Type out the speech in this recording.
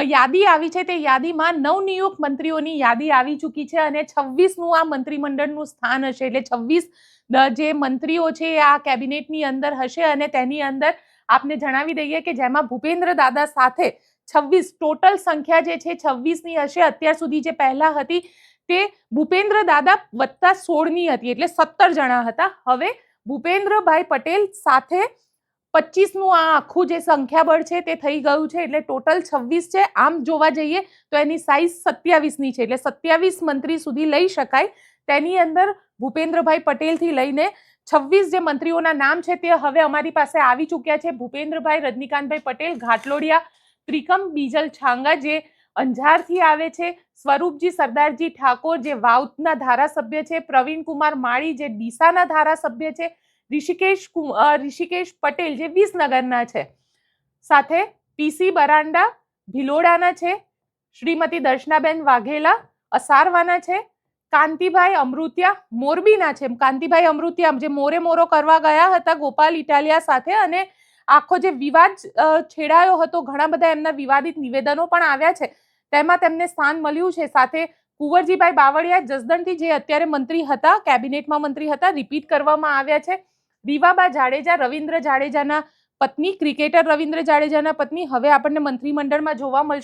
યાદી આવી છે તે યાદીમાં નવનિયુક્ત મંત્રીઓની યાદી આવી ચૂકી છે અને છવ્વીસનું આ મંત્રીમંડળનું સ્થાન હશે. એટલે છવ્વીસ જે મંત્રીઓ છે એ આ કેબિનેટની અંદર હશે અને તેની અંદર આપને જણાવી દઈએ કે જેમાં ભૂપેન્દ્ર દાદા સાથે છવ્વીસ ટોટલ સંખ્યા જે છે છવ્વીસની હશે. અત્યાર સુધી જે પહેલા હતી તે ભૂપેન્દ્ર દાદા વત્તા સોળની હતી. એટલે સત્તર જણા હતા. હવે ભૂપેન્દ્રભાઈ પટેલ સાથે પચીસનું આ આખું જે સંખ્યાબળ છે તે થઈ ગયું છે, એટલે ટોટલ છવ્વીસ છે. આમ જોવા જઈએ તો એની સાઇઝ સત્યાવીસની છે, એટલે સત્યાવીસ મંત્રી સુધી લઈ શકાય. તેની અંદર ભૂપેન્દ્રભાઈ પટેલથી લઈને છવ્વીસ જે મંત્રીઓના નામ છે તે હવે અમારી પાસે આવી ચૂક્યા છે. ભૂપેન્દ્રભાઈ, રજનીકાંતભાઈ પટેલ, ઘાટલોડિયા, ત્રિકમ, બીજલ છાંગા જે અંજારથી આવે છે, સ્વરૂપજી સરદારજી ઠાકોર જે વાઉતના ધારાસભ્ય છે પ્રવીણ કુમાર માળી જે ડીસાના ધારાસભ્ય છે ઋષિકેશ ઋષિકેશ પટેલ જે વિસનગરના છે. સાથે પીસી બરાંડા ભિલોડાના છે, શ્રીમતી દર્શનાબેન વાઘેલા અસારવાના છે, કાંતિભાઈ અમૃતિયા મોરબીના છે. કાંતિભાઈ અમૃતિયા જે મોરે મોરો કરવા ગયા હતા ગોપાલ ઇટાલિયા સાથે અને આખો જે વિવાદ છેડાયો હતો, ઘણા બધા એમના વિવાદિત નિવેદનો પણ આવ્યા છે. તેમાં તેમને સ્થાન મળ્યું છે. સાથે કુંવરજીભાઈ બાવળિયા જસદણથી જે અત્યારે મંત્રી હતા, કેબિનેટમાં મંત્રી હતા, રિપીટ કરવામાં આવ્યા છે. રીવાબા જાડેજા રવિન્દ્ર જાડેજાના પત્ની ક્રિકેટર રવિન્દ્ર જાડેજાના પત્ની. હવે આપણને મંત્રીમંડળમાં જોવા મળશે